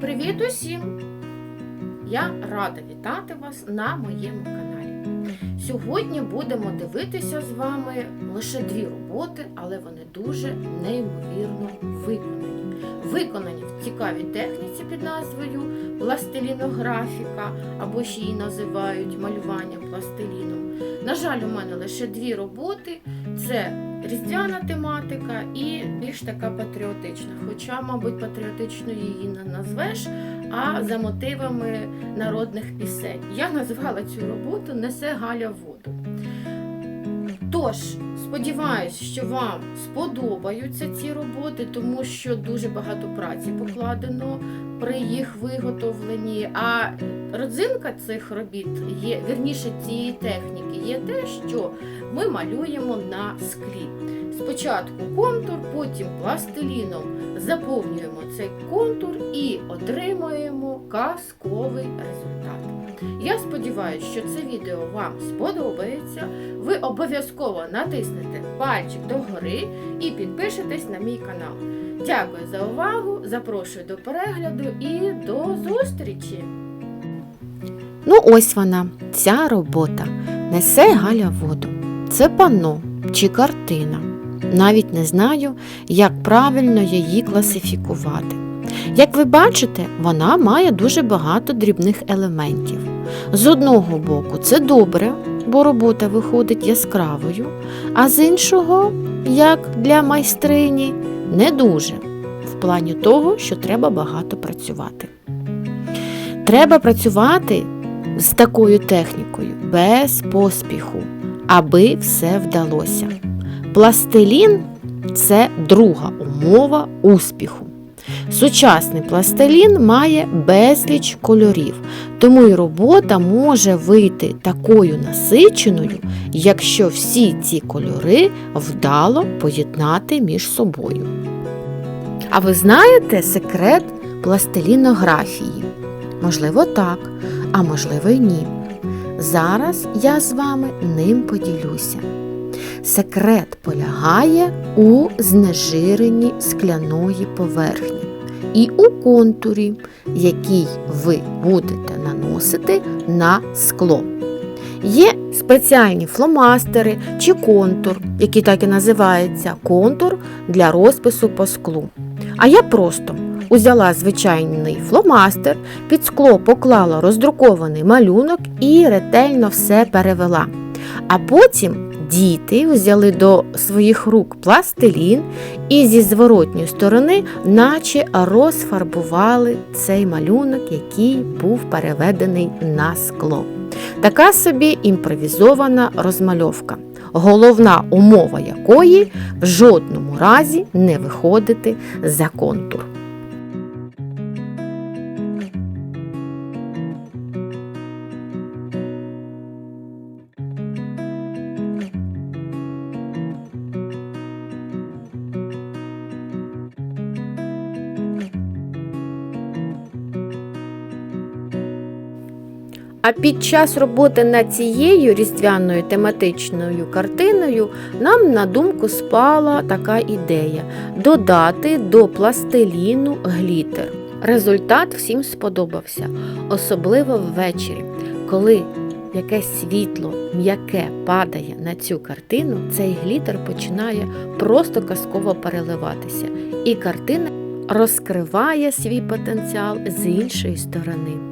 Привіт усім! Я рада вітати вас на моєму каналі. Сьогодні будемо дивитися з вами лише дві роботи, але вони дуже неймовірно виконані. Виконані в цікавій техніці під назвою пластилінографіка, або ще її називають малювання пластиліном. На жаль, у мене лише дві роботи. Це різдвяна тематика і більш така патріотична. Хоча, мабуть, патріотичною її не назвеш, а за мотивами народних пісень. Я назвала цю роботу Несе Галя воду. Тож, сподіваюся, що вам сподобаються ці роботи, тому що дуже багато праці покладено при їх виготовленні. А родзинка цих робіт є, вірніше цієї техніки, є те, що ми малюємо на склі. Спочатку контур, потім пластиліном заповнюємо цей контур і отримуємо казковий результат. Я сподіваюся, що це відео вам сподобається. Ви обов'язково натиснете пальчик догори і підпишетесь на мій канал. Дякую за увагу, запрошую до перегляду і до зустрічі! Ну, ось вона, ця робота. Несе Галя воду. Це панно чи картина. Навіть не знаю, як правильно її класифікувати. Як ви бачите, вона має дуже багато дрібних елементів. З одного боку, це добре, бо робота виходить яскравою, а з іншого, як для майстрині, не дуже, в плані того, що треба багато працювати. Треба працювати з такою технікою без поспіху, аби все вдалося. Пластилін це друга умова успіху. Сучасний пластилін має безліч кольорів, тому і робота може вийти такою насиченою, якщо всі ці кольори вдало поєднати між собою. А ви знаєте секрет пластилінографії? Можливо, так, а можливо й ні. Зараз я з вами ним поділюся. Секрет полягає у знежиренні скляної поверхні і у контурі, який ви будете наносити на скло. Є спеціальні фломастери чи контур, який так і називається контур для розпису по склу. А я просто узяла звичайний фломастер, під скло поклала роздрукований малюнок і ретельно все перевела. А потім діти взяли до своїх рук пластилін і зі зворотньої сторони, наче розфарбували цей малюнок, який був переведений на скло. Така собі імпровізована розмальовка, головна умова якої в жодному разі не виходити за контур. А під час роботи над цією різдвяною тематичною картиною нам на думку спала така ідея додати до пластиліну глітер. Результат всім сподобався, особливо ввечері, коли якесь світло м'яке падає на цю картину, цей глітер починає просто казково переливатися, і картина розкриває свій потенціал з іншої сторони.